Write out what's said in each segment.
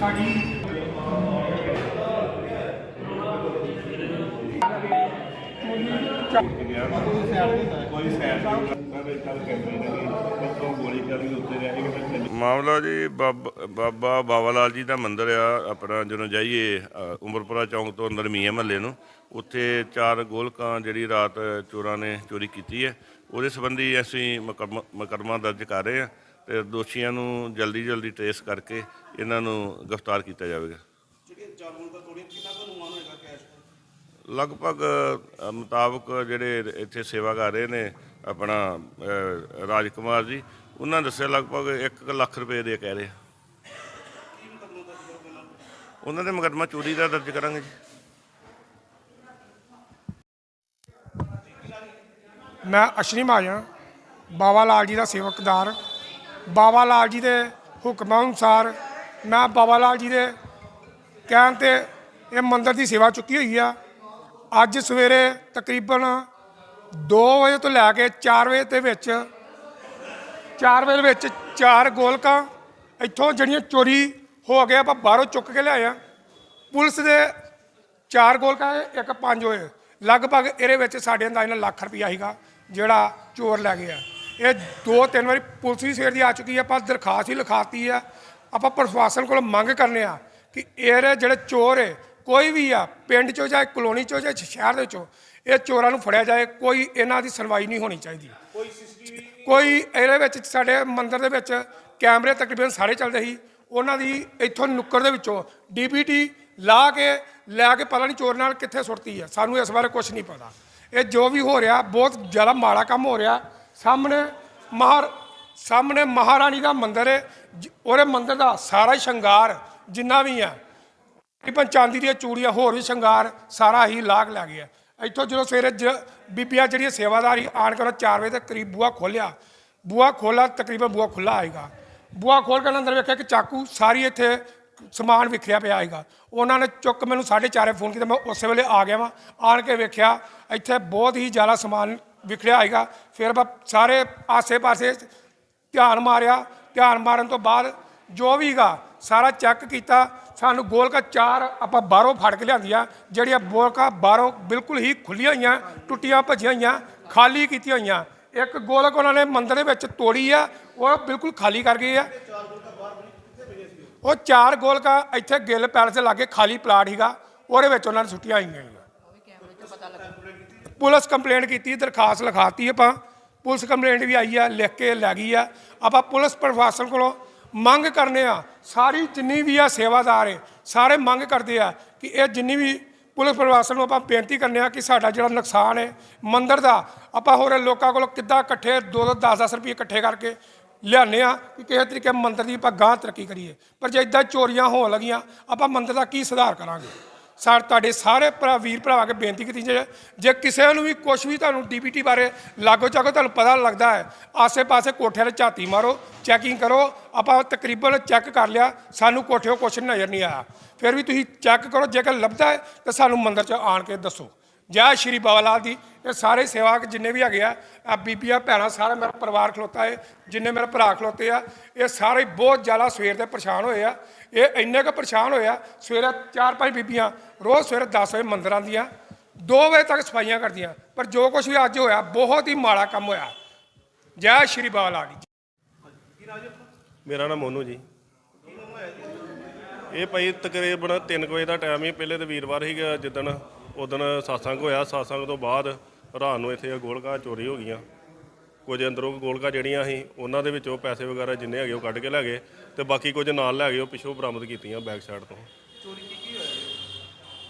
ਸਾਡੀ ਮਾਮਲਾ ਜੀ ਬਾਬ- ਬਾਬਾ ਬਾਬਾ ਲਾਲ ਜੀ ਦਾ ਮੰਦਿਰ ਆ, ਆਪਣਾ ਜਦੋਂ ਜਾਈਏ ਉਮਰਪੁਰਾ ਚੌਂਕ ਤੋਂ ਅੰਦਰ ਮੀਆਂ ਮਹੱਲੇ ਨੂੰ, ਉੱਥੇ ਚਾਰ ਗੋਲਕਾਂ ਜਿਹੜੀ ਰਾਤ ਚੋਰਾਂ ਨੇ ਚੋਰੀ ਕੀਤੀ ਹੈ। ਉਹਦੇ ਸੰਬੰਧੀ ਅਸੀਂ ਮੁਕੱਦਮਾ ਮੁਕੱਦਮਾ ਦਰਜ ਕਰ ਰਹੇ ਹਾਂ। ਤੇ ਦੋਸ਼ੀਆਂ ਨੂੰ ਜਲਦੀ ਜਲਦੀ ਟ੍ਰੇਸ ਕਰਕੇ ਇਹਨਾਂ ਨੂੰ ਗ੍ਰਿਫਤਾਰ ਕੀਤਾ ਜਾਵੇਗਾ। ਲਗਭਗ ਅ, ਮੁਤਾਬਕ ਜਿਹੜੇ ਇੱਥੇ ਸੇਵਾ ਕਰ ਰਹੇ ਨੇ ਆਪਣਾ ਅ, ਰਾਜ ਕੁਮਾਰ ਜੀ ਉਹਨਾਂ ਦੱਸਿਆ ਲਗਭਗ 1 ਲੱਖ ਰੁਪਏ ਦੇ ਕਹਿ ਰਹੇ ਆ। ਉਹਨਾਂ ਦੇ ਮੁਕੱਦਮਾ ਚੋਰੀ ਦਾ ਦਰਜ ਕਰਾਂਗੇ ਜੀ। ਮੈਂ ਅਸ਼ਰੀ ਮਹਾਜਨ ਬਾਬਾ ਲਾਲ ਜੀ ਦਾ ਸੇਵਕਦਾਰ। ਬਾਬਾ ਲਾਲ ਜੀ ਦੇ ਹੁਕਮਾਂ ਅਨੁਸਾਰ ਮੈਂ ਬਾਬਾ ਲਾਲ ਜੀ ਦੇ ਕਹਿਣ ਤੇ ਇਹ ਮੰਦਿਰ ਦੀ ਸੇਵਾ ਚੁੱਕੀ ਹੋਈ ਆ। ਅੱਜ ਸਵੇਰੇ ਤਕਰੀਬਨ 2 ਵਜੇ ਤੋਂ ਲੈ ਕੇ 4 ਵਜੇ ਦੇ ਵਿੱਚ 4 ਵਜੇ ਦੇ ਵਿੱਚ ਚਾਰ ਗੋਲਕਾਂ ਇੱਥੋਂ ਜਿਹੜੀਆਂ ਚੋਰੀ ਹੋ ਗਏ ਆਪਾਂ ਬਾਹਰੋਂ ਚੁੱਕ ਕੇ ਲਿਆਏ ਆ। ਪੁਲਿਸ ਦੇ ਚਾਰ ਗੋਲਕਾਂ ਇੱਕ ਪੰਜ ਹੋਏ। ਲਗਭਗ ਇਹਦੇ ਵਿੱਚ ਸਾਡੇ ਅੰਦਾਜ਼ ਨਾਲ ਲੱਖ ਰੁਪਈਆ ਸੀਗਾ ਜਿਹੜਾ ਚੋਰ ਲੈ ਗਿਆ। ਇਹ ਦੋ ਤਿੰਨ ਵਾਰੀ ਪੁਲਿਸ ਵੀ ਸਵੇਰ ਦੀ ਆ ਚੁੱਕੀ ਹੈ ਆਪਾਂ ਦਰਖਾਸਤ ਹੀ ਲਿਖਾਤੀ ਆ। ਆਪਾਂ ਪ੍ਰਸ਼ਾਸਨ ਕੋਲ ਮੰਗ ਕਰਨੇ ਆ ਕਿ ਇਹ ਜਿਹੜੇ ਚੋਰ ਹੈ ਕੋਈ ਵੀ ਆ ਪਿੰਡ ਚੋਂ ਜਾਂ ਕਲੋਨੀ ਚੋਂ ਜਾਂ ਸ਼ਹਿਰ ਦੇ ਚੋਂ ਇਹ ਚੋਰਾਂ ਨੂੰ ਫੜਿਆ ਜਾਏ ਕੋਈ ਇਹਨਾਂ ਦੀ ਸੁਣਵਾਈ ਨਹੀਂ ਹੋਣੀ ਚਾਹੀਦੀ। ਕੋਈ ਇਹਦੇ ਵਿੱਚ ਸਾਡੇ ਮੰਦਿਰ ਦੇ ਵਿੱਚ ਕੈਮਰੇ ਤਕਰੀਬਨ ਸਾਰੇ ਚੱਲਦੇ ਸੀ ਉਹਨਾਂ ਦੀ ਇੱਥੋਂ ਨੁੱਕਰ ਦੇ ਵਿੱਚੋਂ ਡੀਪੀਟੀ ਲਾ ਕੇ ਲੈ ਕੇ ਪਤਾ ਨਹੀਂ ਚੋਰ ਨਾਲ ਕਿੱਥੇ ਸੁੱਟਤੀ ਹੈ ਸਾਨੂੰ ਇਸ ਬਾਰੇ ਕੁਝ ਨਹੀਂ ਪਤਾ। ਇਹ ਜੋ ਵੀ ਹੋ ਰਿਹਾ ਬਹੁਤ ਜ਼ਿਆਦਾ ਮਾੜਾ ਕੰਮ ਹੋ ਰਿਹਾ। ਸਾਹਮਣੇ ਮਹਾਰ, ਸਾਹਮਣੇ ਮਹਾਰਾਣੀ ਦਾ ਮੰਦਿਰ ਹੈ, ਜ- ਉਹਦੇ ਮੰਦਿਰ ਦਾ ਸਾਰਾ ਹੀ ਸ਼ਿੰਗਾਰ ਜਿੰਨਾ ਵੀ ਆ। ਤਕਰੀਬਨ ਚਾਂਦੀ ਦੀਆਂ ਚੂੜੀਆਂ, ਹੋਰ ਵੀ ਸ਼ਿੰਗਾਰ ਸਾਰਾ ਹੀ ਲਾਗ ਲੈ ਗਿਆ। ਇੱਥੋਂ ਜਦੋਂ ਸਵੇਰੇ ਜ- ਬੀਬੀਆਂ ਜਿਹੜੀਆਂ ਸੇਵਾਦਾਰੀ ਆਣ ਕੇ 4 ਵਜੇ ਦੇ ਕਰੀਬ ਬੂਆ ਖੋਲਿਆ ਬੂਆ ਖੋਲਾ ਤਕਰੀਬਨ ਬੂਆ ਖੁੱਲਾ ਆਏਗਾ। ਬੂਆ ਖੋਲ ਕੇ ਅੰਦਰ ਵੇਖਿਆ ਕਿ ਚਾਕੂ ਸਾਰੀ ਇੱਥੇ ਸਮਾਨ ਵਿਖਰਿਆ ਪਿਆ ਆਏਗਾ। ਉਹਨਾਂ ਨੇ ਚੁੱਕ ਮੈਨੂੰ 4:30 ਫੋਨ ਕੀਤਾ, ਮੈਂ ਉਸੇ ਵੇਲੇ ਆ ਗਿਆ ਵਾਂ। ਆਣ ਕੇ ਵੇਖਿਆ, ਇੱਥੇ ਬਹੁਤ ਹੀ ਜ਼ਿਆਦਾ ਸਮਾਨ ਵਿਖਰਿਆ ਆਏਗਾ ਫਿਰ ਮੈਂ ਸਾਰੇ ਆਸੇ-ਪਾਸੇ ਧਿਆਨ ਮਾਰਿਆ। ਧਿਆਨ ਮਾਰਨ ਤੋਂ ਬਾਅਦ ਜੋ ਵੀਗਾ ਸਾਰਾ ਚੈੱਕ ਕੀਤਾ। ਸਾਨੂੰ ਗੋਲਕਾ ਚਾਰ ਆਪਾਂ ਬਾਹਰੋਂ ਫੜ ਕੇ ਲਿਆਂਦੀਆਂ, ਜਿਹੜੀਆਂ ਗੋਲਕਾ ਬਾਹਰੋਂ ਬਿਲਕੁਲ ਹੀ ਖੁੱਲੀਆਂ ਹੋਈਆਂ, ਟੁੱਟੀਆਂ ਭੱਜੀਆਂ ਹੋਈਆਂ, ਖਾਲੀ ਕੀਤੀਆਂ ਹੋਈਆਂ। ਇੱਕ ਗੋਲਕ ਉਹਨਾਂ ਨੇ ਮੰਦਰ ਦੇ ਵਿੱਚ ਤੋੜੀ ਆ, ਉਹ ਬਿਲਕੁਲ ਖਾਲੀ ਕਰ ਗਈ ਆ। ਉਹ ਚਾਰ ਗੋਲਕਾ ਇੱਥੇ ਗਿੱਲ ਪੈਲਸ ਦੇ ਲਾਗੇ ਖਾਲੀ ਪਲਾਟ ਹੀਗਾ ਉਹਦੇ ਵਿੱਚ ਉਹਨਾਂ ਨੇ ਸੁੱਟੀਆਂ ਹੋਈਆਂ। ਪੁਲਿਸ ਕੰਪਲੇਂਟ ਕੀਤੀ, ਦਰਖਾਸਤ ਲਿਖਾਤੀ ਆਪਾਂ। ਪੁਲਿਸ ਕੰਪਲੇਂਟ ਵੀ ਆਈ ਆ, ਲਿਖ ਕੇ ਲੈ ਗਈ ਆ। ਆਪਾਂ ਪੁਲਿਸ ਪ੍ਰਸ਼ਾਸਨ ਕੋਲੋਂ ਮੰਗ ਕਰਨੇ ਆ, ਸਾਰੀ ਜਿੰਨੀ ਵੀ ਆ ਸੇਵਾਦਾਰ ਹੈ, ਸਾਰੇ ਮੰਗ ਕਰਦੇ ਆ ਕਿ ਇਹ ਜਿੰਨੀ ਵੀ ਪੁਲਿਸ ਪ੍ਰਸ਼ਾਸਨ ਨੂੰ ਆਪਾਂ ਬੇਨਤੀ ਕਰਨੇ ਆ ਕਿ ਸਾਡਾ ਜਿਹੜਾ ਨੁਕਸਾਨ ਹੈ, ਮੰਦਰ ਦਾ, ਆਪਾਂ ਹੋਰ ਲੋਕਾਂ ਕੋਲੋਂ ਕਿੱਦਾਂ ਇਕੱਠੇ 2-2 10-10 ਰੁਪਏ ਇਕੱਠੇ ਕਰਕੇ ਲਿਆਉਂਦੇ ਆ ਕਿ ਕਿਸੇ ਤਰੀਕੇ ਮੰਦਰ ਦੀ ਆਪਾਂ ਗਾਂ ਤਰੱਕੀ ਕਰੀਏ। ਪਰ ਜੇ ਇਦਾਂ ਚੋਰੀਆਂ ਹੋਣ ਲੱਗੀਆਂ, ਆਪਾਂ ਮੰਦਰ ਦਾ ਕੀ ਸੁਧਾਰ ਕਰਾਂਗੇ? ਸਰ, ਤੁਹਾਡੇ ਸਾਰੇ ਭਰਾ, ਵੀਰ ਭਰਾਵਾਂ ਕੇ ਬੇਨਤੀ ਕੀਤੀ ਜੇ ਜੇ ਕਿਸੇ ਨੂੰ ਵੀ ਕੁਝ ਵੀ ਤੁਹਾਨੂੰ ਡੀਪੀਟੀ ਬਾਰੇ ਲਾਗੋ ਚਾਗੋ ਤੁਹਾਨੂੰ ਪਤਾ ਲੱਗਦਾ ਹੈ, ਆਸੇ-ਪਾਸੇ ਕੋਠਿਆਂ 'ਤੇ ਝਾਤੀ ਮਾਰੋ ਚੈਕਿੰਗ ਕਰੋ, ਆਪਾਂ ਤਕਰੀਬਨ ਚੈੱਕ ਕਰ ਲਿਆ, ਸਾਨੂੰ ਕੋਠਿਓ ਕੁਛ ਨਜ਼ਰ ਨਹੀਂ ਆਇਆ। ਫਿਰ ਵੀ ਤੁਸੀਂ ਚੈੱਕ ਕਰੋ, ਜੇਕਰ ਲੱਭਦਾ ਹੈ, ਤਾਂ ਸਾਨੂੰ ਮੰਦਰ 'ਚ ਆਣ ਕੇ ਦੱਸੋ। ਜੈ ਸ਼੍ਰੀ ਬਾਬਾ ਲਾਲ ਦੀ ਇਹ ਸਾਰੇ ਸੇਵਾਕ ਜਿੰਨੇ ਵੀ ਹੈਗੇ ਆ ਆ ਬੀਬੀਆਂ, ਭੈਣਾਂ, ਸਾਰਾ ਮੇਰਾ ਪਰਿਵਾਰ ਖਲੋਤਾ ਹੈ ਜਿੰਨੇ ਮੇਰੇ ਭਰਾ ਖਲੋਤੇ ਆ, ਇਹ ਸਾਰੇ ਬਹੁਤ ਜ਼ਿਆਦਾ ਸਵੇਰ ਦੇ ਪਰੇਸ਼ਾਨ ਹੋਏ ਆ। ਇਹ ਇੰਨੇ ਕੁ ਪਰੇਸ਼ਾਨ ਹੋਏ ਆ, ਸਵੇਰੇ ਚਾਰ ਪੰਜ ਬੀਬੀਆਂ, ਰੋਜ਼ ਸਵੇਰੇ 10 ਵਜੇ ਮੰਦਰ ਆਉਂਦੀਆਂ 2 ਵਜੇ ਤੱਕ ਸਫਾਈਆਂ ਕਰਦੀਆਂ, ਪਰ ਜੋ ਕੁਝ ਵੀ ਅੱਜ ਹੋਇਆ, ਬਹੁਤ ਹੀ ਮਾੜਾ ਕੰਮ ਹੋਇਆ। ਜੈ ਸ਼੍ਰੀ ਬਾਬਾ ਜੀ। ਮੇਰਾ ਨਾਮ ਮੋਨੂ ਜੀ। ਇਹ ਭਾਈ ਤਕਰੀਬਨ 3 ਵਜੇ ਦਾ ਟਾਈਮ ਹੀ, ਪਹਿਲੇ ਤੇ ਵੀਰਵਾਰ ਸੀਗਾ, ਜਿੱਦਣ ਉਦਣ satsang ਹੋਇਆ satsang ਤੋਂ ਬਾਅਦ ਰਾਤ ਨੂੰ ਇੱਥੇ ਗੋਲਕਾਂ ਚੋਰੀ ਹੋ ਗਈਆਂ। ਕੁਝ ਅੰਦਰੋਂ ਗੋਲਕਾਂ ਜਿਹੜੀਆਂ ਸੀ ਉਹਨਾਂ ਦੇ ਵਿੱਚੋਂ ਪੈਸੇ ਵਗੈਰਾ ਜਿੰਨੇ ਹੈਗੇ ਉਹ ਕੱਢ ਕੇ ਲੈ ਗਏ ਤੇ ਬਾਕੀ ਕੁਝ ਨਾਲ ਲੈ ਗਏ ਉਹ ਪਿੱਛੋਂ ਬਰਾਮਦ ਕੀਤੀਆਂ ਬੈਕ ਸਾਈਡ ਤੋਂ। ਚੋਰੀ ਕੀ ਕੀ ਹੋਇਆ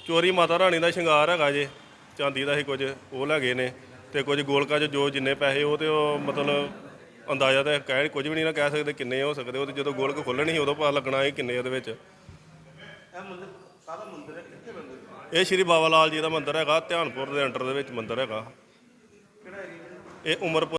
ਚੋਰੀ ਮਾਤਾ ਰਾਣੀ ਦਾ ਸ਼ਿੰਗਾਰ ਹੈਗਾ ਜੇ ਚਾਂਦੀ ਦਾ ਹੀ ਕੁਝ ਉਹ ਲੈ ਗਏ ਨੇ ਤੇ ਕੁਝ ਗੋਲਕਾਂ 'ਚ ਜੋ ਜਿੰਨੇ ਪੈਸੇ ਉਹ ਤੇ ਉਹ ਮਤਲਬ ਅੰਦਾਜ਼ਾ ਤਾਂ ਕਹਿ ਕੁਝ ਵੀ ਨਹੀਂ ਨਾ ਕਹਿ ਸਕਦੇ ਕਿੰਨੇ ਹੋ ਸਕਦੇ ਉਹ ਤੇ ਜਦੋਂ ਗੋਲਕ ਖੋਲਣੀ ਸੀ ਉਦੋਂ ਪਤਾ ਲੱਗਣਾ ਇਹ ਕਿੰਨੇ ਉਹਦੇ ਵਿੱਚ। ਇਹ ਸ਼੍ਰੀ ਬਾਬਾ ਲਾਲ ਜੀ ਦਾ ਮੰਦਿਰ ਹੈਗਾ ਧਿਆਨਪੁਰ ਦੇ ਅੰਡਰ ਦੇ ਵਿੱਚ ਮੰਦਿਰ ਹੈਗਾ। ਇਹ ਉਮਰਪੁਰ